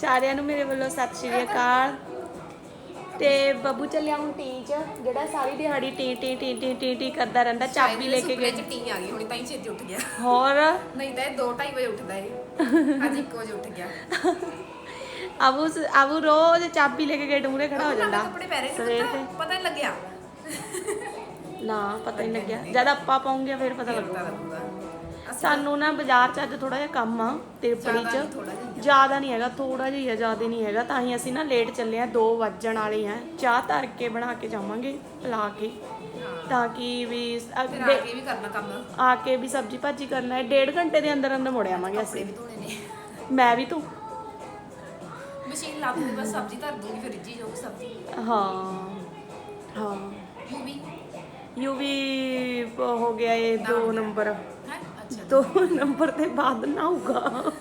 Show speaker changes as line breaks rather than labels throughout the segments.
ਸਾਰਿਆਂ ਨੂੰ ਮੇਰੇ ਵੱਲੋਂ ਸਤਿ ਸ਼੍ਰੀ ਅਕਾਲ। ਤੇ ਬੱਬੂ ਚੱਲਿਆ ਹੁਣ ਟੀ ਚ ਜਿਹੜਾ ਸਾਰੀ ਦਿਹਾੜੀ ਟੀ ਟੀ ਟੀ ਟੀ ਟੀ ਟੀ ਕਰਦਾ ਰਹਿੰਦਾ ਚਾਬੀ ਲੈ ਕੇ
ਗਏ
ਗਿਆ
ਟੀ ਆ ਗਈ ਹੁਣੀ ਤਾਂ ਹੀ ਛੇਤੀ ਉੱਠ ਗਿਆ।
ਹੋਰ?
ਨਹੀਂ ਤਾਂ ਇਹ 2:30 ਵਜੇ ਉੱਠਦਾ ਏ। ਅੱਜ 1 ਵਜੇ ਉੱਠ ਗਿਆ।
ਅਬੂ ਅਬੂ ਰੋਜ਼ ਚਾਬੀ ਲੈ ਕੇ ਗੇਟ ਮੂਰੇ ਖੜਾ ਹੋ ਜਾਂਦਾ।
ਕੱਪੜੇ ਪੈ ਰਹੇ
ਸਵੇਰ ਤੇ
ਪਤਾ ਨਹੀਂ ਲੱਗਿਆ।
ਨਾ ਪਤਾ ਨਹੀਂ ਲੱਗਿਆ। ਜਦ ਆਪਾਂ ਪਾਉਂਗੇ ਫਿਰ ਪਤਾ ਲੱਗੂਗਾ। ਸਾਨੂੰ ਨਾ ਬਾਜ਼ਾਰ ਚ ਅੱਜ ਥੋੜਾ ਜਿਹਾ ਕੰਮ ਆ ਤਿਰਪੜੀ ਚ। ਜ਼ਿਆਦਾ ਨਹੀਂ ਹੈਗਾ ਥੋੜਾ ਜਿਹਾ ਹੀ ਆ ਜ਼ਿਆਦਾ ਨਹੀਂ ਹੈਗਾ। ਤਾਂ ਹੀ ਅਸੀਂ ਨਾ ਲੇਟ ਚੱਲੇ ਆ 2 ਵੱਜਣ ਵਾਲੇ ਆ। ਚਾਹ ਧਰ ਕੇ ਬਣਾ ਕੇ ਜਾਵਾਂਗੇ ਪਿਲਾ ਕੇ। ਤਾਂ ਕਿ ਵੀ ਅ-
ਫਿਰ ਆ
ਡੇ-
ਕੇ ਵੀ ਕਰਨਾ ਕੰਮ।
ਆ ਕੇ ਵੀ ਸਬਜੀ ਭਾਜੀ ਕਰਨਾ ਹੈ। ਡੇਢ ਘੰਟੇ ਦੇ ਅੰਦਰ ਅੰਦਰ ਮੁੜ ਆਵਾਂਗੇ ਅਸੀਂ। ਮੈਂ ਵੀ ਤੂੰ
ਮਸ਼ੀਨ ਲਾ ਦੂੰਗੀ ਬਸ ਸਬਜ਼ੀ ਧਰ ਦੂੰਗੀ ਫਿਰ ਰਿੱਝੀ ਜਾਊਗੀ ਸਬਜ਼ੀ।
ਹਾਂ ਹਾਂ।
You we?
ਯੂ ਵੀ ਹੋ ਗਿਆ ਇਹ 2 ਨੰਬਰ। ਦੋ ਨੰਬਰ ਦੇ ਬਾਅਦ ਨਹਾਊਗਾ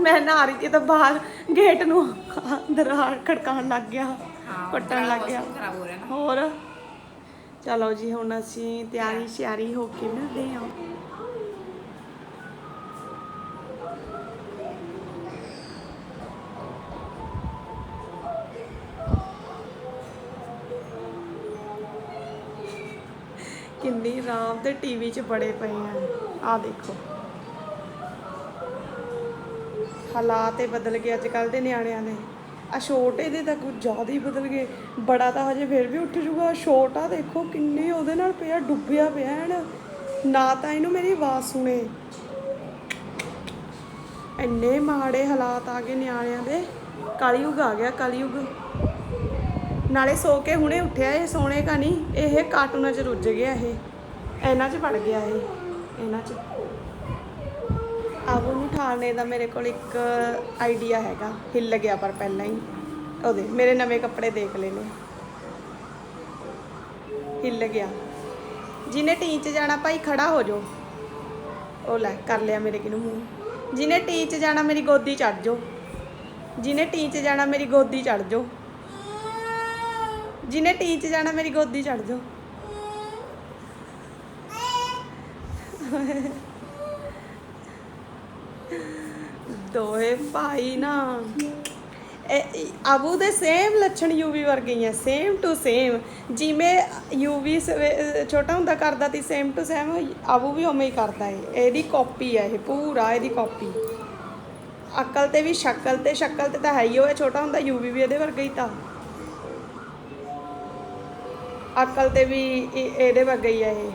ਮੈਂ ਨਹਾ ਰਹੀ ਸੀ ਤਾਂ ਬਾਹਰ ਗੇਟ ਨੂੰ ਅੰਦਰ ਆ ਖੜਕਾਉਣ ਲੱਗ ਗਿਆ।
ਹਾਂ
ਕੱਟਣ ਲੱਗ ਗਿਆ। ਹੋਰ? ਚਲੋ ਜੀ ਹੁਣ ਅਸੀਂ ਤਿਆਰੀ ਸ਼ਿਆਰੀ ਹੋ ਕੇ ਮਿਲਦੇ ਹਾਂ। ਕਿੰਨੀ ਆਰਾਮ ਤੇ ਟੀਵੀ 'ਚ ਬੜੇ ਪਏ ਆ। ਆ ਦੇਖੋ। ਹਾਲਾਤ ਹੀ ਬਦਲ ਗਏ ਅੱਜ ਕੱਲ ਦੇ ਨਿਆਣਿਆਂ ਦੇ। ਆ ਛੋਟੇ ਦੇ ਤਾਂ ਕੁਝ ਜ਼ਿਆਦਾ ਹੀ ਬਦਲ ਗਏ। ਬੜਾ ਤਾਂ ਹਜੇ ਫਿਰ ਵੀ ਉੱਠ ਜੂਗਾ ਛੋਟਾ ਦੇਖੋ ਕਿੰਨੇ ਉਹਦੇ ਨਾਲ ਪਿਆ, ਡੁੱਬਿਆ ਪਿਆ ਐਨ ਨਾ ਤਾਂ ਇਹਨੂੰ ਮੇਰੀ ਆਵਾਜ਼ ਸੁਣੇ। ਇੰਨੇ ਮਾੜੇ ਹਾਲਾਤ ਆ ਗਏ ਨਿਆਣਿਆਂ ਦੇ। ਕਲਯੁਗ ਆ ਗਿਆ ਕਲਯੁਗ। ਨਾਲੇ ਸੋ ਕੇ ਹੁਣੇ ਉੱਠਿਆ ਇਹ, ਸੋਣੇ ਕਾ ਨਹੀਂ, ਇਹ ਕਾਰਟੂਨਾਂ 'ਚ ਰੁੱਝ ਗਿਆ ਇਹ। ਇਹਨਾਂ 'ਚ ਵੜ ਗਿਆ ਇਹ, ਇਹਨਾਂ 'ਚ। ਆਬੂ ਨੂੰ ਠਾਲਣੇ ਦਾ ਮੇਰੇ ਕੋਲ ਇੱਕ ਆਈਡੀਆ ਹੈਗਾ, ਹਿੱਲ ਗਿਆ ਪਰ ਪਹਿਲਾਂ ਹੀ। ਉਹਦੇ, ਮੇਰੇ ਨਵੇਂ ਕੱਪੜੇ ਦੇਖ ਲੈ ਹਿੱਲ ਗਿਆ। ਜਿਹਨੇ ਟੀ 'ਚ ਜਾਣਾ, ਭਾਈ ਖੜਾ ਹੋ ਜਾਓ। ਉਹ ਲੈ, ਕਰ ਲਿਆ ਮੇਰੇ ਕਿਨੂੰ ਮੂੰਹ। ਜਿਹਨੇ ਟੀ 'ਚ ਜਾਣਾ, ਮੇਰੀ ਗੋਦੀ ਚੜ ਜਾਓ। ਜਿਹਨੇ ਟੀ 'ਚ ਜਾਣਾ, ਮੇਰੀ ਗੋਦੀ ਚੜ ਜਾਓ। ਜਿਹਨੇ ਟੀ 'ਚ ਜਾਣਾ, ਮੇਰੀ ਗੋਦੀ ਚੜ ਜਾਓ। ਦੋਏ ਭਾਈ ਨਾ। ਆਬੂ ਦੇ ਸੇਮ ਲੱਛਣ ਯੂਵੀ ਵਰਗੇ ਹੀ ਆ ਸੇਮ ਟੂ ਸੇਮ ਜਿਵੇਂ ਯੂਵੀ ਛੋਟਾ ਹੁੰਦਾ ਕਰਦਾ ਸੀ ਸੇਮ ਟੂ ਸੇਮ ਆਬੂ ਵੀ ਉਵੇਂ ਹੀ ਕਰਦਾ ਏ। ਇਹਦੀ ਕਾਪੀ ਹੈ ਇਹ, ਪੂਰਾ ਇਹਦੀ ਕਾਪੀ ਅਕਲ ਤੇ ਵੀ ਸ਼ਕਲ ਤੇ ਸ਼ਕਲ ਤੇ ਤਾਂ ਹੈ ਹੀ ਉਹ ਛੋਟਾ ਹੁੰਦਾ ਯੂਵੀ ਵੀ ਇਹਦੇ ਵਰਗਾ ਹੀ ਤਾਂ। ਅਕਲ ਤੇ ਵੀ ਇਹ- ਇਹਦੇ ਵਰਗਾ ਹੀ ਹੈ ਇਹ।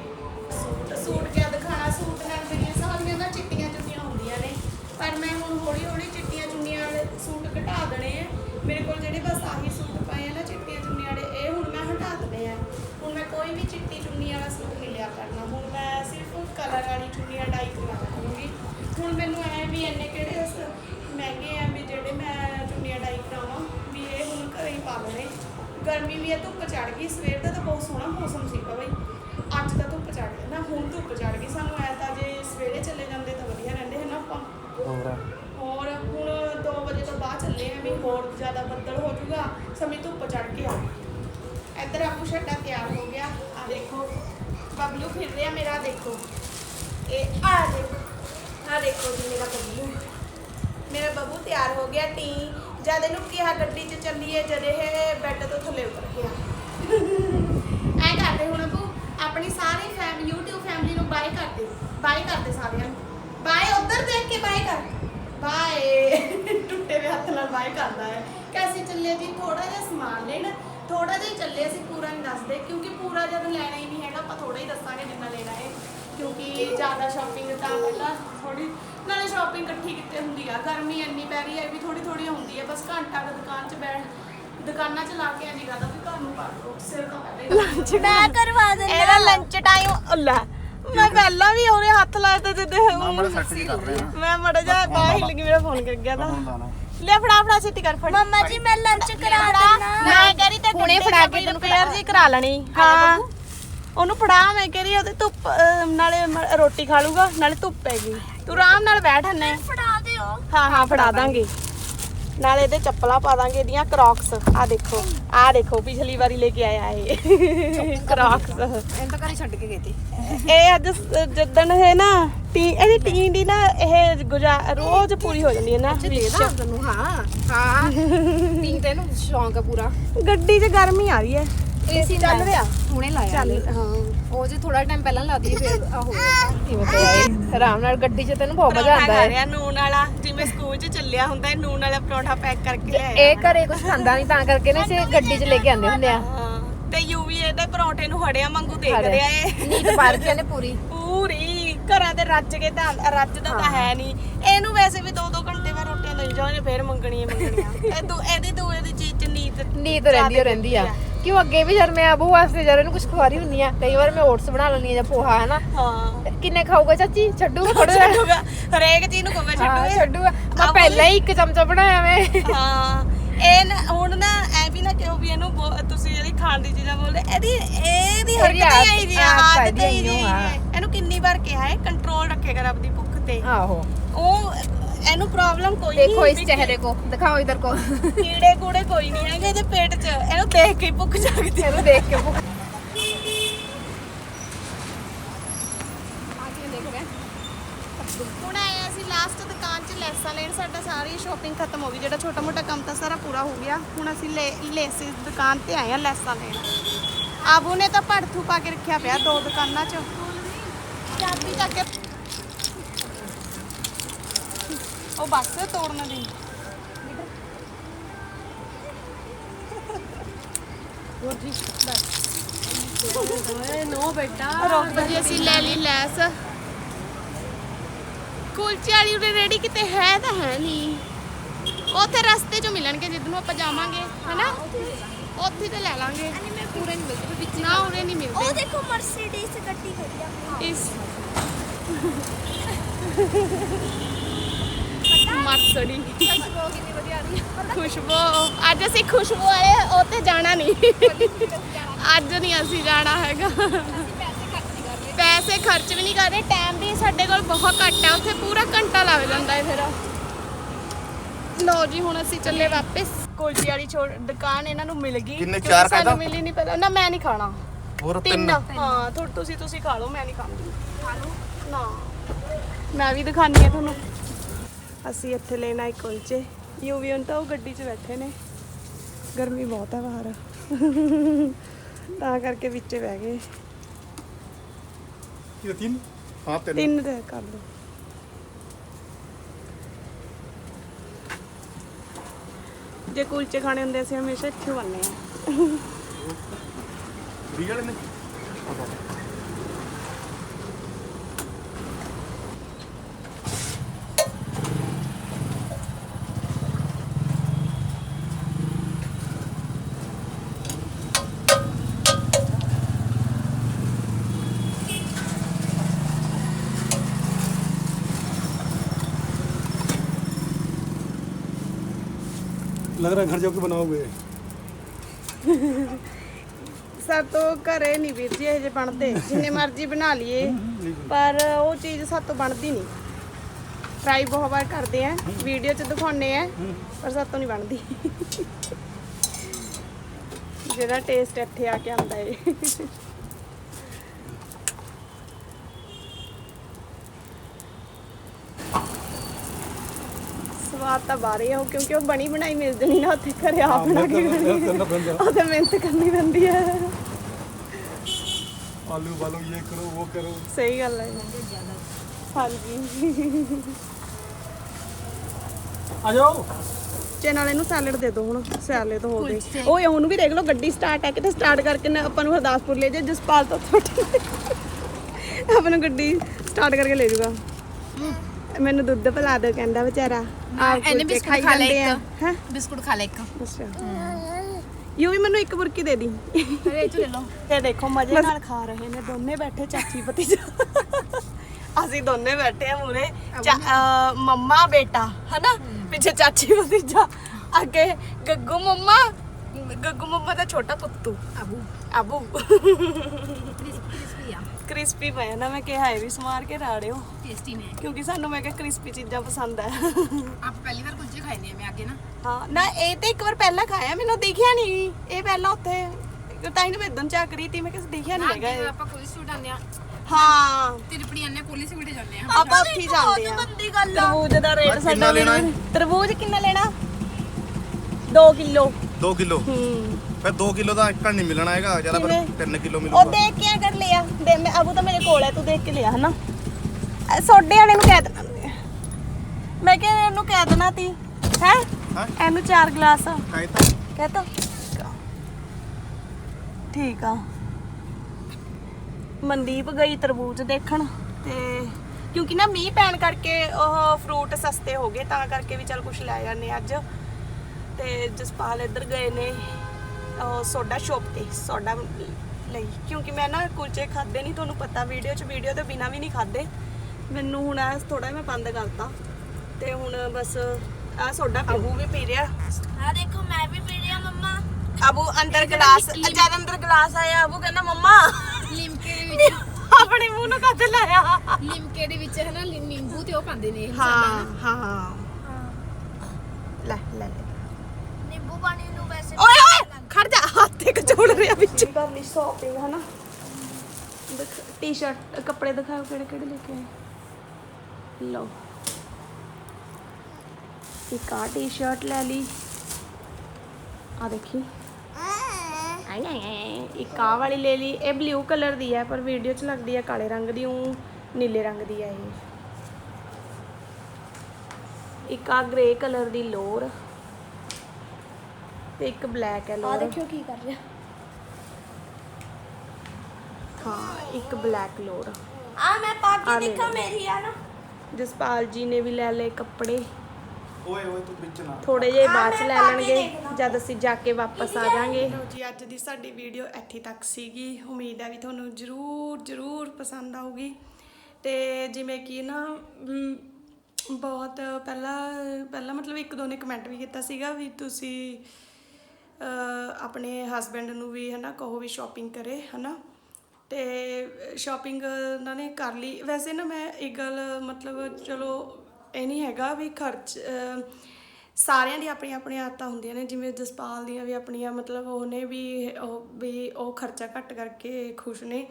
ਸੂਟ ਸੂਟ ਕਿਆ ਦਿਖਾਣਾ? ਸੂਟ ਨਾਲ ਮੇਰੀਆਂ ਸਾਰੀਆਂ ਨਾ ਚਿੱਟੀਆਂ ਚੁੰਨੀਆਂ ਹੁੰਦੀਆਂ ਨੇ। ਪਰ ਮੈਂ ਹੁਣ ਹੌਲੀ ਹੌਲੀ ਚਿੱਟੀਆਂ ਚੁੰਨੀਆਂ ਵਾਲੇ ਸੂਟ ਘਟਾ ਦੇਣੇ ਆ। ਮੇਰੇ ਕੋਲ ਜਿਹੜੇ ਬਸ ਆਹੀ ਸੂਟ ਪਏ ਆ ਨਾ ਚਿੱਟੀਆਂ ਚੁੰਨੀਆਂ ਵਾਲੇ, ਇਹ ਹੁਣ ਮੈਂ ਹਟਾ ਦੇਣੇ ਆ। ਹੁਣ ਮੈਂ ਕੋਈ ਵੀ ਚਿੱਟੀ ਚੁੰਨੀ ਵਾਲਾ ਸੂਟ ਨਹੀਂ ਲਿਆ ਕਰਨਾ। ਹੁਣ ਮੈਂ ਸਿਰਫ ਕਲਰ ਵਾਲੀ ਚੁੰਨੀਆਂ ਡਾਈ ਕਰਾ ਕਰੂੰਗੀ ਹੁਣ ਮੈਨੂੰ ਐ ਵੀ ਇੰਨੇ ਕਿਹੜੇ ਸ- ਮਹਿੰਗੇ ਆ ਵੀ ਜਿਹੜੇ ਮੈਂ ਚੁੰਨੀਆਂ ਡਾਈ ਕਰਾਵਾਂ ਵੀ ਇਹ ਹੁਣ ਘਰੇ ਹੀ ਪਾ ਲੈਣੇ ਗਰਮੀ ਵੀ ਹੈ ਧੁੱਪ ਚੜ ਗਈ ਸਵੇਰ ਦਾ ਤਾਂ ਬਹੁਤ ਸੋਹਣਾ ਮੌਸਮ ਸੀਗਾ ਬਈ ਅੱਜ ਤਾਂ ਧੁੱਪ ਚੜ ਗਈ ਨਾ ਹੁਣ ਧੁੱਪ ਚੜ ਗਈ ਸਾਨੂੰ ਐ ਤਾਂ ਜੇ ਸਵੇਰੇ ਚਲੇ ਜਾਂਦੇ ਤਾਂ ਵਧੀਆ ਰਹਿੰਦੇ ਹੈ ਨਾ ਆਪਾਂ। ਹੋਰ? ਹੁਣ 2 ਵਜੇ ਤੋਂ ਬਾਅਦ ਚੱਲੇ ਆ ਵੀ ਹੋਰ ਜ਼ਿਆਦਾ ਬੱਦਲ ਹੋ ਜਾਊਗਾ ਸਮੇਂ ਧੁੱਪ ਚੜ ਕੇ ਆ ਇੱਧਰ ਆਪੂ ਛੱਡਾ ਤਿਆਰ ਹੋ ਗਿਆ ਆ ਦੇਖੋ ਬਬਲੂ ਫਿਰ ਰਿਹਾ ਮੇਰਾ ਦੇਖੋ। ਇਹ ਆ ਦੇਖੋ ਆ ਦੇਖੋ ਜੀ ਮੇਰਾ ਬਬਲੂ। ਮੇਰਾ ਬੱਬੂ ਤਿਆਰ ਹੋ ਗਿਆ ਟੀ ਜਦ ਇਹਨੂੰ ਕਿਹਾ ਗੱਡੀ 'ਚ ਚੱਲੀਏ, ਜਦ ਇਹ ਬੈੱਡ ਤੋਂ ਥੱਲੇ ਉਤਰ ਗਿਆ। ਐ ਕਰਦੇ ਹੁਣ ਬੱਬੂ ਆਪਣੀ ਸਾਰੀ ਫੈਮਿਲੀ YouTube ਫੈਮਿਲੀ ਨੂੰ ਬਾਏ ਕਰਦੇ ਬਾਏ ਕਰਦੇ ਸਾਰਿਆਂ ਨੂੰ। ਬਾਏ ਉਧਰ ਦੇਖ ਕੇ ਬਾਏ ਕਰ। ਬਾਏ ਟੁੱਟੇ ਹੋਏ ਹੱਥ ਨਾਲ ਬਾਏ ਕਰਦਾ ਹੈ। ਕੈਸੇ ਚੱਲੇ ਜੀ ਥੋੜਾ ਜਿਹਾ ਸਮਾਨ ਲੈਣ। ਥੋੜਾ ਜਿਹਾ ਚੱਲੇ ਅਸੀਂ, ਪੂਰਾ ਨਹੀਂ ਦੱਸਦੇ, ਕਿਉਂਕਿ ਪੂਰਾ ਜਦ ਲੈਣਾ ਹੀ ਨਹੀਂ ਹੈਗਾ, ਆਪਾਂ ਥੋੜਾ ਹੀ ਦੱਸਾਂਗੇ ਜਿੰਨਾ ਲੈਣਾ ਹੈ। ਕਿਉਂਕਿ ਜ਼ਿਆਦਾ ਸ਼ਾਪਿੰਗ ਤਾਂ ਪਹਿਲਾਂ ਥੋੜੀ ਨਾਲੇ ਸ਼ਾਪਿੰਗ ਇਕੱਠੀ ਕਿਤੇ ਹੁੰਦੀ ਆ। ਗਰਮੀ ਇੰਨੀ ਪੈ ਰਹੀ ਹੈ ਵੀ ਥੋੜੀ ਥੋੜੀ ਹੁੰਦੀ ਹੈ ਬਸ ਘੰਟਾ ਕੁ ਦੁਕਾਨ 'ਚ ਬੈਠ ਦੁਕਾਨਾਂ 'ਚ ਲਾ ਕੇ ਆ ਜੀਗਾ ਤਾਂ ਵੀ ਘਰ ਨੂੰ ਪਾ ਲਓ ਸਿਰ ਤਾਂ ਪਹਿਲੇ
ਮੈਂ ਕਰਵਾ ਦਿੰਦਾ
ਇਹਦਾ ਲੰਚ ਟਾਈਮ ਲੈ ਮੈਂ ਪਹਿਲਾਂ ਵੀ ਉਹਦੇ ਹੱਥ ਲਾਏ ਤੇ ਜਿੱਦੇ
ਮਾਮਾ ਸੱਟ ਜੀ ਕਰ ਰਹੇ ਆ।
ਮੈਂ ਮੜਾ ਜਾ ਬਾਹਰ ਹਿੱਲ ਗਈ ਮੇਰਾ ਫੋਨ ਕਰ ਗਿਆ ਤਾਂ।
ਹੁਣ
ਲੈ ਫੜਾ ਫੜਾ ਸਿੱਟੀ ਕਰ ਫੜ।
ਮੰਮਾ ਜੀ ਮੈਂ ਲੰਚ ਕਰਾ ਦੇਣਾ
ਮੈਂ ਕਹਿ ਰਹੀ ਤੇ ਹੁਣੇ ਫੜਾ ਕੇ ਤੈਨੂੰ ਰਿਪੇਅਰ ਜੀ ਕਰਾ ਲੈਣੀ। ਹਾਂ। ਉਹਨੂੰ ਫੜਾ ਮੈਂ ਕਹਿ ਰਹੀ ਉਹਦੇ ਧੁੱਪ ਅਹ, ਨਾਲੇ ਮ- ਰੋਟੀ ਖਾ ਲੂਗਾ ਨਾਲੇ ਧੁੱਪ ਹੈਗੀ। ਤੂੰ ਆਰਾਮ ਨਾਲ ਬੈਠ ਹੰਨੇ
ਫੜਾ ਦਿਓ।
ਹਾਂ ਹਾਂ ਫੜਾ ਦਾਂਗੇ। ਨਾਲੇ ਇਹਦੇ ਚੱਪਲਾਂ ਪਾ ਦਾਂਗੇ ਇਹਦੀਆਂ ਕ੍ਰੌਕਸ ਆ ਦੇਖੋ ਆ ਦੇਖੋ ਪਿਛਲੀ ਵਾਰੀ ਲੈ ਕੇ ਆਇਆ ਇਹ। ਕ੍ਰੌਕਸ
ਇਹਨੂੰ ਤਾਂ ਘਰ ਹੀ ਛੱਡ ਕੇ ਗਏ ਤੇ।
ਇਹ ਅੱਜ ਸ- ਜਿੱਦਣ ਹੈ ਨਾ ਟੀ ਇਹਦੀ ਟੀਨ ਦੀ ਨਾ ਇਹ ਗੁਜਾ ਰੋਜ਼ ਪੂਰੀ ਹੋ ਜਾਂਦੀ ਹੈ ਨਾ
ਦੇ ਨਾ ਤੈਨੂੰ ਹਾਂ। ਹਾਂ। ਤੀ ਤੈਨੂੰ ਸ਼ੌਂਕ ਆ ਪੂਰਾ।
ਗੱਡੀ 'ਚ ਗਰਮੀ ਆ ਰਹੀ ਹੈ।
ਏਸੀ
ਚੱਲ ਰਿਹਾ?
ਹੁਣੇ ਲਾਇਆ
ਚੱਲ। ਹਾਂ।
ਉਹ ਜੇ ਥੋੜਾ ਟਾਈਮ ਪਹਿਲਾਂ ਲਾ ਦਈਏ ਫਿਰ ਆ ਹੋ ਜਾਏਗਾ ਕਿਵੇਂ ਤੇ ਆਏ। ਆਰਾਮ ਨਾਲ ਗੱਡੀ 'ਚ ਤੈਨੂੰ ਬਹੁਤ ਮਜ਼ਾ ਆਉਂਦਾ ਹੈ।
ਨੂਨ ਵਾਲਾ। ਜਿਵੇਂ ਸਕੂਲ 'ਚ ਚੱਲਿਆ ਹੁੰਦਾ ਹੈ ਨੂਨ ਵਾਲਾ ਪਰੌਂਠਾ ਪੈਕ ਕਰਕੇ ਲਿਆਇਆ
ਇਹ ਘਰੇ ਕੁਝ ਖਾਂਦਾ ਨਹੀਂ ਤਾਂ ਕਰਕੇ ਨਾ ਇਸੇ ਗੱਡੀ 'ਚ ਲੈ ਕੇ ਆਉਂਦੇ ਹੁੰਦੇ ਆ।
ਤੇ ਯੂਵੀ ਇਹਦੇ ਪਰੌਂਠੇ ਨੂੰ ਹੜਿਆ ਵਾਂਗੂ ਦੇਖਦੇ ਆ ਇਹ।
ਨੀਤ ਪਾਰ ਕੇ ਨੇ ਪੂਰੀ।
ਪੂਰੀ। ਘਰਾਂ ਦੇ ਰੱਜ ਕੇ ਤਾਂ ਰੱਜਦਾ ਤਾਂ ਹੈ ਨਹੀਂ ਇਹਨੂੰ ਵੈਸੇ ਵੀ 2-2 ਘੰਟੇ ਬਾਅਦ ਰੋਟੀਆਂ ਦੇਈ ਜਾਓਗੇ ਫੇਰ ਮੰਗਣੀਆਂ ਹੀ ਮੰਗਣੀਆਂ। ਇਹ ਦੂ ਇਹਦੀ ਦੂਏ ਦੀ ਚੀਜ਼ ਚ ਨੀਤ
ਨੀਤ ਰਹਿੰਦੀ ਰਹਿੰਦੀ ਆ। ਕਿਉਂ ਅੱਗੇ ਵੀ ਜਦ ਮੈਂ ਆਬੂ ਵਾਸਤੇ ਜਦ ਇਹਨੂੰ ਕੁਝ ਖਵਾਰੀ ਹੁੰਨੀ ਆ। ਕਈ ਵਾਰ ਮੈਂ ਓਟਸ ਬਣਾ ਲੈਂਦੀ ਆ ਜਾਂ ਪੋਹਾ ਹੈ ਨਾ
ਹਾਂ।
ਕਿੰਨੇ ਖਾਊਗਾ ਚਾਚੀ? ਛੱਡੂਗਾ ਥੋੜਾ
ਛੱਡੂਗਾ। ਹਰੇਕ ਚੀਜ਼ ਨੂੰ
ਹਾਂ,
ਛੱਡੂਗਾ।
ਛੱਡੂਗਾ। ਮੈਂ ਪਹਿਲਾਂ ਹੀ ਇੱਕ ਚਮਚਾ ਬਣਾਇਆ ਮੈਂ
ਹਾਂ। ਇਹ ਨਾ ਹੁਣ ਨਾ ਐ ਵੀ ਨਾ ਕਿਉਂ ਵੀ ਇਹਨੂੰ ਤੁਸੀਂ ਜਿਹੜੀ ਖਾਣ ਦੀ ਚੀਜ਼ਾਂ ਬੋਲਦੇ ਇਹਦੀ ਇਹਦੀ ਹਰਕਤ ਹੀ ਆਈ ਜੀ
ਆਦਤ
ਆਦਤ ਹੀ ਜੀ। ਇਹਨੂੰ ਕਿੰਨੀ ਵਾਰ ਕਿਹਾ ਹੈ? ਕੰਟਰੋਲ ਰੱਖੇ ਕਰ ਆਪਣੀ ਭੁੱਖ ਤੇ।
ਆਹੋ।
ਉਹ ਇਹਨੂੰ ਪ੍ਰੋਬਲਮ ਕੋਈ ਨਹੀਂ
ਦੇਖੋ ਇਸ ਚਿਹਰੇ को ਦਿਖਾਓ ਇਧਰ को
ਕੀੜੇ ਕੂੜੇ ਕੋਈ ਨਹੀਂ ਹੈਗੇ ਇਹਦੇ ਪੇਟ 'ਚ ਇਹਨੂੰ ਦੇਖ ਕੇ ਹੀ ਭੁੱਖ ਜਾਗਦੀ
ਇਹਨੂੰ ਦੇਖ ਕੇ ਭੁੱਖ
ਹੁਣ ਆਏ ਅਸੀਂ ਲਾਸਟ ਦੁਕਾਨ 'ਚ ਲੈਸਾਂ ਲੈਣ ਸਾਡਾ ਸਾਰੀ ਸ਼ਾਪਿੰਗ ਖਤਮ ਹੋ ਗਈ। ਜਿਹੜਾ ਛੋਟਾ ਮੋਟਾ ਕੰਮ ਤਾਂ ਸਾਰਾ ਪੂਰਾ ਹੋ ਗਿਆ। ਹੁਣ ਅਸੀਂ ਲੈਸਿਸ ਦੁਕਾਨ ਤੇ ਆਏ ਆ ਲੈਸਾਂ ਲੈਣ। ਆਬੂ ਨੇ ਤਾਂ ਭੜਥੂ ਪਾ ਕੇ ਰੱਖਿਆ ਪਿਆ ਦੋ ਦੁਕਾਨਾਂ 'ਚ। ਚਾਬੀ ਚੱਕ ਕੇ ਉਹ ਬੱਸ ਤੋੜਨ ਦੀ
ਨੋ ਬੇਟਾ।
ਰੁਕ ਜੀ। ਅਸੀਂ ਲੈ ਲਈ ਲੈਸ। ਕੁਲਚੇ ਵਾਲੀ ਉਰੇ ਰੇੜੀ ਕਿਤੇ ਹੈ ਤਾਂ ਹੈ ਨਹੀਂ। ਉੱਥੇ ਰਸਤੇ 'ਚ ਮਿਲਣਗੇ ਜਿੱਦ ਨੂੰ ਆਪਾਂ ਜਾਵਾਂਗੇ ਹਨਾ? ਉੱਥੇ। ਤੇ ਲੈ ਲਾਂਗੇ।
ਪੂਰੇ ਨਹੀਂ ਮਿਲਦੇ ਵਿੱਚ
ਨਾ ਉਰੇ ਨਹੀਂ
ਉਹ
ਮਿਲਦੇ।
ਦੇਖੋ ਮਰਸੀਡੀਜ਼ ਗੱਡੀ ਖੜੀ ਆ।
ਇਸ ਮਰਸੜੀ
ਖੁਸ਼ਬੂ ਕਿੰਨੀ ਵਧੀਆ ਆ ਰਹੀ ਹੈ
ਖੁਸ਼ਬੂ। ਅੱਜ ਅਸੀਂ ਖੁਸ਼ਬੂ ਵਾਲੇ ਉੱਥੇ ਜਾਣਾ ਨਹੀਂ। ਅੱਜ ਨਹੀਂ ਅਸੀਂ ਜਾਣਾ ਹੈਗਾ। ਪੈਸੇ ਖਰਚ ਵੀ ਨਹੀਂ ਕਰ ਰਹੇ ਟਾਈਮ ਵੀ ਸਾਡੇ ਕੋਲ ਬਹੁਤ ਘੱਟ ਹੈ ਉੱਥੇ ਪੂਰਾ ਘੰਟਾ ਲੱਗ ਜਾਂਦਾ ਹੈ ਫਿਰ ਲੋ ਜੀ ਹੁਣ ਅਸੀਂ ਚੱਲੇ ਵਾਪਸ। ਕੁਲਚੀ ਵਾਲੀ ਦੁਕਾਨ ਇਹਨਾਂ ਨੂੰ ਮਿਲ ਗਈ।
ਕਿੰਨੇ?
ਕਿਉਂਕਿ
ਚਾਰ
ਸਾਨੂੰ
ਖਾਧਾ?
ਮਿਲੀ ਨਹੀਂ ਨਾ ਮੈਂ ਨਹੀਂ ਖਾਣਾ।
ਹੋਰ
ਤਿੰਨ? ਹਾਂ ਤੁਸੀਂ ਤੁਸੀਂ ਖਾ ਲਓ ਮੈਂ ਨਹੀਂ ਖਾਂਦੀ। ਖਾ ਲਓ ਨਾ। ਮੈਂ ਵੀ ਦਿਖਾਨੀ ਆ ਤੁਹਾਨੂੰ। ਅਸੀਂ ਇੱਥੇ ਲੈਣਾ ਇੱਕ ਕੁਲਚੇ। ਯੂਵੀਨ ਤਾਂ ਉਹ ਗੱਡੀ 'ਚ ਬੈਠੇ ਨੇ। ਗਰਮੀ ਬਹੁਤ ਹੈ ਬਾਹਰ। ਤਾਂ ਕਰਕੇ ਵਿੱਚੇ ਬਹਿ ਗਏ।
ਇਹ ਤਿੰਨ? ਹਾਂ ਤਿੰਨ।
ਤਿੰਨ ਦੇ ਕਰ ਲਓ। ਜੇ ਕੁਲਚੇ ਖਾਣੇ ਹੁੰਦੇ ਅਸੀਂ ਹਮੇਸ਼ਾ ਇੱਥੇ ਬੰਨੇ ਆ।
ਵਾਲੇ ਨੇ
लग रहा है घर जाके बनाओगे
ਸਭ ਤੋਂ ਘਰੇ ਨਹੀਂ ਵੀਰ ਜੀ ਇਹ ਜੇ ਬਣਦੇ ਜਿੰਨੇ ਮਰਜ਼ੀ ਬਣਾ ਲਈਏ ਪਰ ਉਹ ਚੀਜ਼ ਸਾਡੇ ਤੋਂ ਬਣਦੀ ਨਹੀਂ ਟਰਾਈ ਬਹੁਤ ਵਾਰ ਕਰਦੇ ਆ ਵੀਡੀਓ 'ਚ ਦਿਖਾਉਂਦੇ ਆ ਪਰ ਸਾਡੇ ਤੋਂ ਨਹੀਂ ਬਣਦੀ ਜਿਹੜਾ ਟੇਸਟ ਇੱਥੇ ਆ ਕੇ ਆਉਂਦਾ ਏ ਸਵਾਦ ਤਾਂ ਬਾਰੇ ਆ ਕਿਉਂਕਿ ਉਹ ਬਣੀ ਬਣਾਈ ਮਿਲਦੀ ਨਹੀਂ ਨਾ ਉੱਥੇ ਘਰੇ ਆਪ ਬਣਾ ਕੇ ਉਹ ਤੇ ਮਿਹਨਤ ਕਰਨੀ ਪੈਂਦੀ ਹੈ
ਆਲੂ ਵਾਲੂ ਇਹ ਕਰੋ ਉਹ ਕਰੋ।
ਸਹੀ ਗੱਲ ਹੈ ਹਾਂਜੀ।
ਆ ਜਾਓ।
ਬੱਚੇ ਨਾਲ ਸੈਲਡ ਦੇ ਦਿਓ ਹੁਣ ਸੈਲਡ ਹੋ ਗਈ ਓਏ ਉਹਨੂੰ ਵੀ ਦੇਖ ਲਓ ਗੱਡੀ ਸਟਾਰਟ ਹੈ ਕਿਤੇ ਸਟਾਰਟ ਕਰਕੇ ਨਾ ਆਪਾਂ ਨੂੰ ਹਰਦਾਸਪੁਰ ਲੈ ਜੇ ਜਸਪਾਲ ਤੋਂ ਆਪਾਂ ਨੂੰ ਗੱਡੀ ਸਟਾਰਟ ਕਰਕੇ ਲੈ ਜਾਊਗਾ ਮੈਨੂੰ ਦੁੱਧ ਪਿਲਾ ਦਿਓ ਕਹਿੰਦਾ ਵਿਚਾਰਾ। ਆਪ
ਇਹਨੇ
ਕੁਲਚੇ
ਬਿਸਕੁਟ ਖਾ
ਜਾਂਦੇ ਆ।
ਇੱਕ।
ਹੈ?
ਬਿਸਕੁਟ ਖਾ ਲੈ ਇੱਕ।
ਅੱਛਾ। ਯੂ ਵੀ ਮੈਨੂੰ ਇੱਕ ਬੁਰਕੀ ਦੇ ਦੀ।
ਅਰੇ ਚ ਲੈ ਲਓ।
ਇਹ ਦੇਖੋ ਮਜ਼ੇ ਨਾਲ ਖਾ ਰਹੇ ਨੇ ਦੋਨੇ ਬੈਠੇ ਚਾਚੀ ਭਤੀਜਾ ਅਸੀਂ ਦੋਨੇ ਬੈਠੇ ਆ ਮੂਰੇ ਮੰਮਾ ਬੇਟਾ ਹਨਾ? ਪਿੱਛੇ ਚਾਚੀ ਭਤੀਜਾ ਅੱਗੇ ਗੱਗੂ ਮੰਮਾ ਗੱਗੂ ਮੰਮਾ ਦਾ ਛੋਟਾ ਪੁੱਤੂ।
ਆਬੂ
ਅਬੂ।
ਕ੍ਰਿਸਪੀ
ਪਏ ਨਾ ਮੈਂ ਕਿਹਾ ਇਹ ਵੀ ਸਮਾਰ ਕੇ ਰਾੜਿਓ
ਟੇਸਟੀ ਨੇ।
ਕਿਉਂਕਿ ਸਾਨੂੰ ਮੈਂ ਕਿਹਾ ਕ੍ਰਿਸਪੀ ਚੀਜ਼ਾਂ ਪਸੰਦ ਆ।
ਆਪ ਪਹਿਲੀ ਵਾਰ ਕੁਲਚੇ ਖਾਏ ਨੇ ਮੈਂ ਅੱਗੇ ਨਾ।
ਹਾਂ ਨਾ ਇਹ ਤੇ ਇੱਕ ਵਾਰ ਪਹਿਲਾਂ ਖਾਇਆ ਮੈਨੂੰ ਦਿਖਿਆ ਨਹੀਂ ਇਹ ਪਹਿਲਾਂ ਉੱਥੇ ਤਾਂ ਹੀ ਮੈਂ ਇਦਾਂ ਚੱਕ ਰਹੀ ਤੀ ਮੈਂ ਕਿਹਾ ਦਿਖਿਆ ਨਹੀਂ ਹੈਗਾ ਇਹ।
ਆਪਾਂ ਪੁਲਿਸ ਸਟੂਡ ਆਨੇ ਆ
ਹਾਂ।
ਤਿਰਪੜੀ ਆਨੇ ਪੁਲਿਸ ਸਟੂਡ ਜਾਂਦੇ ਆ।
ਆਪਾਂ ਉੱਥੇ ਹੀ ਜਾਂਦੇ ਆ।
ਬੰਦੀ ਗੱਲ ਆ।
ਤਰਬੂਜ ਦਾ ਰੇਟ
ਕਿੰਨਾ
ਸਾਡਾ
ਲੈਣਾ ਹੈ?
ਤਰਬੂਜ ਕਿੰਨਾ ਲੈਣਾ? 2 ਕਿਲੋ।
2 ਕਿਲੋ।
ਹੂੰ।
ਫਿਰ 2 ਕਿਲੋ ਦਾ ਇੱਕਣ ਨਹੀਂ ਮਿਲਣਾ ਹੈਗਾ ਜ਼ਿਆਦਾ
ਕਿਵੇਂ?
3 ਕਿਲੋ
ਉਹ
ਮਿਲੂਗਾ
ਦੇਖ ਕੇ ਕਰ ਲਿਆ। ਦੇ ਮੈਂ ਅਬੂ ਤਾਂ ਮੇਰੇ ਕੋਲ ਹੈ ਤੂੰ ਦੇਖ ਕੇ ਲਿਆ ਹਨਾ? ਅਹ ਸੋਡੇ ਵਾਲੇ ਨੂੰ ਕਹਿ ਦੇਣਾ ਮੈਂ। ਕਿਹਾ ਇਹਨੂੰ ਕਹਿ ਦੇਣਾ ਤੀ ਹੈ?
ਹਾਂ?
ਇਹਨੂੰ ਚਾਰ ਗਲਾਸ।
ਕਾਇ ਤਾਂ।
ਕਹਿ ਤਾ। ਠੀਕ ਆ। ਮਨਦੀਪ ਗਈ ਤਰਬੂਜ ਦੇਖਣ ਤੇ ਕਿਉਂਕਿ ਨਾ ਮੀਂਹ ਪੈਣ ਕਰਕੇ ਉਹ ਫਰੂਟ ਸਸਤੇ ਹੋ ਗਏ ਤਾਂ ਕਰਕੇ ਵੀ ਚੱਲ ਕੁਝ ਲੈ ਜਾਂਦੇ ਅੱਜ। ਤੇ ਜਸਪਾਲ ਇੱਧਰ ਗਏ ਨੇ। ਉਹ ਸੋਡਾ ਸ਼ੋਪ ਤੇ ਸੋਡਾ ਲਈ। ਕਿਉਂਕਿ ਮੈਂ ਨਾ ਕੁਲਚੇ ਖਾਦੇ ਨਹੀਂ ਤੁਹਾਨੂੰ ਪਤਾ ਵੀਡੀਓ 'ਚ ਵੀਡੀਓ ਤੋਂ ਬਿਨਾ ਵੀ ਨਹੀਂ ਖਾਦੇ ਮੈਨੂੰ ਹੁਣ ਆ ਥੋੜਾ ਮੈਂ ਬੰਦ ਕਰਤਾ ਤੇ ਹੁਣ ਬਸ ਆ ਸੋਡਾ ਅਬੂ ਵੀ ਪੀ ਰਿਹਾ।
ਆ ਦੇਖੋ ਮੈਂ ਵੀ ਪੀ ਰਿਹਾ ਮੰਮਾ।
ਅਬੂ ਅੰਦਰ ਗਲਾਸ ਜਦ ਅੰਦਰ ਗਲਾਸ ਆਇਆ ਅਬੂ ਕਹਿੰਦਾ ਮੰਮਾ।
ਲਿਮਕੇ ਦੇ ਵਿੱਚ।
ਆਪਣੇ ਮੂੰਹ ਨੂੰ ਕੱਢ ਲਾਇਆ?
ਲਿਮਕੇ ਦੇ ਵਿੱਚ ਹੈ ਨਾ ਲਿ- ਨਿੰਬੂ ਤੇ ਉਹ ਪਾਉਂਦੇ ਨੇ
ਹਾਂ ਹਾਂ। ਲੈ ਲੈ ਲੈ।
ਨਿੰਬੂ ਪਾਣੀ ਨੂੰ ਵੈਸੇ
ਓਏ ਓਏ ਖੜ ਜਾ, ਹੱਥ ਇੱਕ ਜੋੜ ਰਿਹਾ ਵਿੱਚ। ਕਰ ਲਈ ਸ਼ਾਪਿੰਗ ਹਨਾ? ਟੀ-ਸ਼ਰਟ ਕੱਪੜੇ ਦਿਖਾਓ ਕਿਹੜੇ ਕਿਹੜੇ ਲੈ ਕੇ ਆਏ। ਲਓ। ਇੱਕ ਆ ਟੀ-ਸ਼ਰਟ ਲੈ ਲਈ। ਆ ਦੇਖੀ। ਇੱਕ ਆਹ ਵਾਲੀ ਲੈ ਲਈ। ਇਹ ਬਲੂ ਕਲਰ ਦੀ ਹੈ, ਪਰ ਵੀਡੀਓ 'ਚ ਲੱਗਦੀ ਹੈ ਕਾਲੇ ਰੰਗ ਦੀ ਉਹ ਨੀਲੇ ਰੰਗ ਦੀ ਹੈ ਇਹ। ਇੱਕ ਆ ਗ੍ਰੇ ਕਲਰ ਦੀ ਲੋਰ। ਤੇ ਇੱਕ ਬਲੈਕ ਹੈ
ਆ ਦੇਖਿਓ ਕੀ ਕਰ ਰਿਹਾ।
ਹਾਂ ਇੱਕ ਬਲੈਕ ਲੋਰ
ਆ ਮੈਂ ਪਾ ਕੇ
ਲੈ
ਦੇਖਾਂ
ਲਓ।
ਮੇਰੀ ਆ ਨਾ।
ਜਸਪਾਲ ਜੀ ਨੇ ਵੀ ਲੈ ਲਏ ਕੱਪੜੇ।
ਓਏ ਓਏ ਤੂੰ ਵਿੱਚ ਨਾ।
ਥੋੜੇ ਜਿਹੇ ਬਾਅਦ ਚ ਲੈ ਲੈਣਗੇ। ਜਦ ਅਸੀਂ ਜਾ ਕੇ ਵਾਪਸ ਆ ਜਾਾਂਗੇ। ਜੀ ਅੱਜ ਦੀ ਸਾਡੀ ਵੀਡੀਓ ਇੱਥੇ ਤੱਕ ਸੀਗੀ। ਉਮੀਦ ਹੈ ਵੀ ਤੁਹਾਨੂੰ ਜ਼ਰੂਰ ਜ਼ਰੂਰ ਪਸੰਦ ਆਊਗੀ। ਤੇ ਜਿਵੇਂ ਕਿ ਨਾ ਬਹੁਤ ਪਹਿਲਾਂ ਪਹਿਲਾਂ ਮਤਲਬ ਇੱਕ ਦੋ ਨੇ ਕਮੈਂਟ ਵੀ ਕੀਤਾ ਸੀਗਾ ਵੀ ਤੁਸੀਂ ਆਪਣੇ ਹਸਬੰਡ ਨੂੰ ਵੀ ਹਨਾ ਕਹੋ ਵੀ ਸ਼ਾਪਿੰਗ ਕਰੇ ਹਨਾ। ਤੇ ਸ਼ਾਪਿੰਗ ਉਹਨਾਂ ਨੇ ਕਰ ਲਈ। ਵੈਸੇ ਨਾ ਮੈਂ ਇੱਕ ਗੱਲ ਮਤਲਬ ਚਲੋ ਇਹ ਨਹੀਂ ਹੈਗਾ ਵੀ ਖਰਚ ਸਾਰਿਆਂ ਦੀ ਆਪਣੀਆਂ ਆਪਣੀਆਂ ਆਦਤਾਂ ਹੁੰਦੀਆਂ ਨੇ। ਜਿਵੇਂ ਜਸਪਾਲ ਦੀਆਂ ਵੀ ਆਪਣੀਆਂ ਮਤਲਬ ਉਹਨੇ ਵੀ ਉਹ ਵੀ ਉਹ ਖਰਚਾ ਘੱਟ ਕਰਕੇ ਖੁਸ਼ ਨੇ।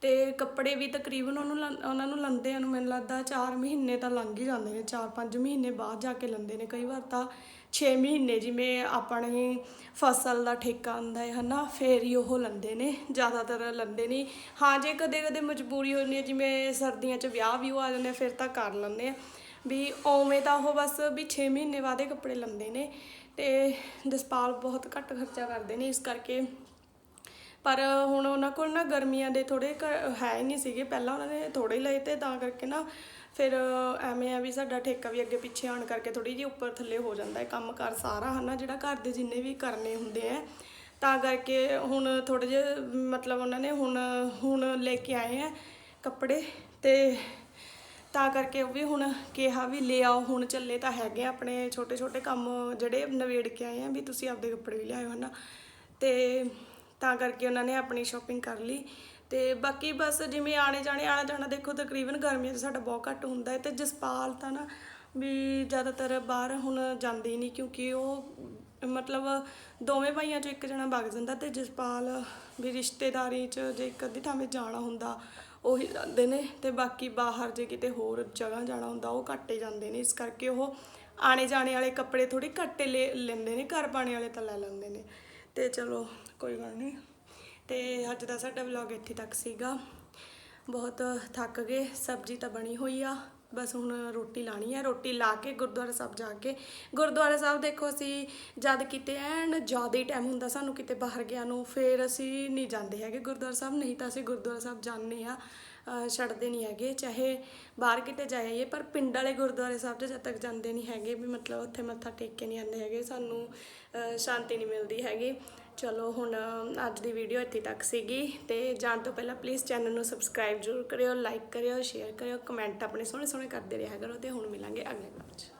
ਤੇ ਕੱਪੜੇ ਵੀ ਤਕਰੀਬਨ ਉਹਨੂੰ ਲੰ- ਉਹਨਾਂ ਨੂੰ ਲੰਦੇ ਨੂੰ ਮੈਨੂੰ ਲੱਗਦਾ 4 ਮਹੀਨੇ ਤਾਂ ਲੰਘ ਹੀ ਜਾਂਦੇ ਨੇ। 4-5 ਮਹੀਨੇ ਬਾਅਦ ਜਾ ਕੇ ਲੰਦੇ ਨੇ। ਕਈ ਵਾਰ ਤਾਂ 6 ਮਹੀਨੇ ਜਿਵੇਂ ਆਪਣੀ ਫਸਲ ਦਾ ਠੇਕਾ ਆਉਂਦਾ ਹੈ, ਹਨਾ, ਫੇਰ ਹੀ ਉਹ ਲੰਦੇ ਨੇ, ਜ਼ਿਆਦਾਤਰ ਲੰਦੇ ਨਹੀਂ। ਹਾਂ, ਜੇ ਕਦੇ ਕਦੇ ਮਜਬੂਰੀ ਹੁੰਦੀ ਹੈ, ਜਿਵੇਂ ਸਰਦੀਆਂ 'ਚ ਵਿਆਹ ਵੀ ਉਹ ਆ ਜਾਂਦੇ ਆ, ਫਿਰ ਤਾਂ ਕਰ ਲੈਂਦੇ ਆ। ਵੀ ਉਵੇਂ ਤਾਂ ਉਹ ਬਸ ਵੀ 6 ਮਹੀਨੇ ਬਾਅਦ ਇਹ ਕੱਪੜੇ ਲੰਦੇ ਨੇ ਤੇ ਦਸਪਾਲ ਬਹੁਤ ਘੱਟ ਖਰਚਾ ਕਰਦੇ ਨੇ, ਇਸ ਕਰਕੇ। ਪਰ ਹੁਣ ਉਹਨਾਂ ਕੋਲ ਨਾ ਗਰਮੀਆਂ ਦੇ ਥੋੜੇ ਹੈ ਹੀ ਨਹੀਂ ਸੀਗੇ, ਪਹਿਲਾਂ ਉਹਨਾਂ ਨੇ ਥੋੜੇ ਲਏ ਤੇ ਤਾਂ ਕਰਕੇ ਨਾ ਫਿਰ ਐਵੇਂ ਆ ਵੀ ਸਾਡਾ ਠੇਕਾ ਵੀ ਅੱਗੇ ਪਿੱਛੇ ਆਉਣ ਕਰਕੇ ਥੋੜੀ ਜਿਹੀ ਉੱਪਰ ਥੱਲੇ ਹੋ ਜਾਂਦਾ ਹੈ ਕੰਮ ਕਾਰ ਸਾਰਾ ਹਨਾ, ਜਿਹੜਾ ਘਰ ਦੇ ਜਿੰਨੇ ਵੀ ਕਰਨੇ ਹੁੰਦੇ ਆ। ਤਾਂ ਕਰਕੇ ਹੁਣ ਥੋੜੇ ਜਿਹੇ, ਮਤਲਬ ਉਹਨਾਂ ਨੇ ਹੁਣ ਹੁਣ ਲੈ ਕੇ ਆਏ ਆ ਕੱਪੜੇ ਤੇ ਤਾਂ ਕਰਕੇ ਉਹ ਵੀ ਹੁਣ ਕਿਹਾ ਵੀ ਲੈ ਆਓ, ਹੁਣ ਚੱਲੇ ਤਾਂ ਹੈਗੇ ਆ ਆਪਣੇ ਛੋਟੇ ਛੋਟੇ ਕੰਮ ਜਿਹੜੇ ਨਵੇੜ ਕੇ ਆਏ ਆ ਵੀ ਤੁਸੀਂ ਆਪਦੇ ਕੱਪੜੇ ਵੀ ਲਿਆਇਓ ਹਨਾ। ਤੇ ਤਾਂ ਕਰਕੇ ਉਹਨਾਂ ਨੇ ਆਪਣੀ ਸ਼ਾਪਿੰਗ ਕਰ ਲਈ। ਤੇ ਬਾਕੀ ਬਸ ਜਿਵੇਂ ਆਣੇ ਜਾਣੇ ਆਣਾ ਜਾਣਾ ਦੇਖੋ ਤਕਰੀਬਨ ਗਰਮੀਆਂ 'ਚ ਸਾਡਾ ਬਹੁਤ ਘੱਟ ਹੁੰਦਾ ਹੈ ਤੇ ਜਸਪਾਲ ਤਾਂ ਨਾ ਵੀ ਜ਼ਿਆਦਾਤਰ ਬਾਹਰ ਹੁਣ ਜਾਂਦੇ ਹੀ ਨਹੀਂ ਕਿਉਂਕਿ ਉਹ ਮਤਲਬ ਦੋਵੇਂ ਭਾਈਆਂ 'ਚੋਂ ਇੱਕ ਜਣਾ ਵਗ ਜਾਂਦਾ ਤੇ ਜਸਪਾਲ ਵੀ ਰਿਸ਼ਤੇਦਾਰੀ 'ਚ ਜੇ ਇੱਕ ਅੱਧੀ ਥਾਵੇਂ ਜਾਣਾ ਹੁੰਦਾ, ਉਹੀ ਜਾਂਦੇ ਨੇ ਤੇ ਬਾਕੀ ਬਾਹਰ ਜੇ ਕਿਤੇ ਹੋਰ ਜਗ੍ਹਾ ਜਾਣਾ ਹੁੰਦਾ, ਉਹ ਘੱਟੇ ਜਾਂਦੇ ਨੇ। ਇਸ ਕਰਕੇ ਉਹ ਆਣੇ ਜਾਣੇ ਵਾਲੇ ਕੱਪੜੇ ਥੋੜੀ ਘੱਟੇ ਲੈ ਲੈਂਦੇ ਨੇ, ਘਰ ਪਾਣੇ ਵਾਲੇ ਤਾਂ ਲੈ ਲੈਂਦੇ ਨੇ। ਤੇ ਚਲੋ, ਕੋਈ ਗੱਲ ਨਹੀਂ। ਤੇ ਅੱਜ ਦਾ ਸਾਡਾ ਵਲੌਗ ਇੱਥੇ ਤੱਕ ਸੀਗਾ। ਬਹੁਤ ਥੱਕ ਗਏ, ਸਬਜ਼ੀ ਤਾਂ ਬਣੀ ਹੋਈ ਆ। ਬਸ ਹੁਣ ਰੋਟੀ ਲਾਣੀ ਹੈ ਰੋਟੀ ਲਾ ਕੇ ਗੁਰਦੁਆਰਾ ਸਾਹਿਬ ਜਾ ਕੇ। ਗੁਰਦੁਆਰਾ ਸਾਹਿਬ ਦੇਖੋ ਅਸੀਂ ਜਦ ਕਿਤੇ ਐਨ ਜ਼ਿਆਦਾ ਹੀ ਟਾਈਮ ਹੁੰਦਾ ਸਾਨੂੰ ਕਿਤੇ ਬਾਹਰ ਗਿਆ ਨੂੰ, ਫਿਰ ਅਸੀਂ ਨਹੀਂ ਜਾਂਦੇ ਹੈਗੇ ਗੁਰਦੁਆਰਾ ਸਾਹਿਬ। ਨਹੀਂ ਤਾਂ ਅਸੀਂ ਗੁਰਦੁਆਰਾ ਸਾਹਿਬ ਜਾਂਦੇ ਆ ਛੱਡਦੇ ਨਹੀਂ ਹੈਗੇ। ਚਾਹੇ ਬਾਹਰ ਕਿਤੇ ਜਾਈਏ ਪਰ ਪਿੰਡ ਵਾਲੇ ਗੁਰਦੁਆਰੇ ਸਾਹਿਬ 'ਚ ਜਦ ਤੱਕ ਜਾਂਦੇ ਨਹੀਂ ਹੈਗੇ। ਵੀ ਮਤਲਬ ਉੱਥੇ ਮੱਥਾ ਟੇਕ ਕੇ ਨਹੀਂ ਆਉਂਦੇ ਹੈਗੇ। ਸਾਨੂੰ ਸ਼ਾਂਤੀ ਨਹੀਂ ਮਿਲਦੀ ਹੈਗੀ। ਚਲੋ ਹੁਣ ਅੱਜ ਦੀ ਵੀਡੀਓ ਇੱਥੇ ਤੱਕ ਸੀਗੀ ਤੇ ਜਾਣ ਤੋਂ ਪਹਿਲਾਂ ਪਲੀਜ਼ ਚੈਨਲ ਨੂੰ ਸਬਸਕ੍ਰਾਈਬ ਜ਼ਰੂਰ ਕਰਿਓ ਲਾਈਕ ਕਰਿਓ ਸ਼ੇਅਰ ਕਰਿਓ ਕਮੈਂਟ ਆਪਣੇ ਸੋਹਣੇ ਸੋਹਣੇ ਕਰਦੇ ਰਿਹਾ ਕਰੋ ਤੇ ਹੁਣ ਮਿਲਾਂਗੇ ਅਗਲੇ ਵਲੌਗ 'ਚ।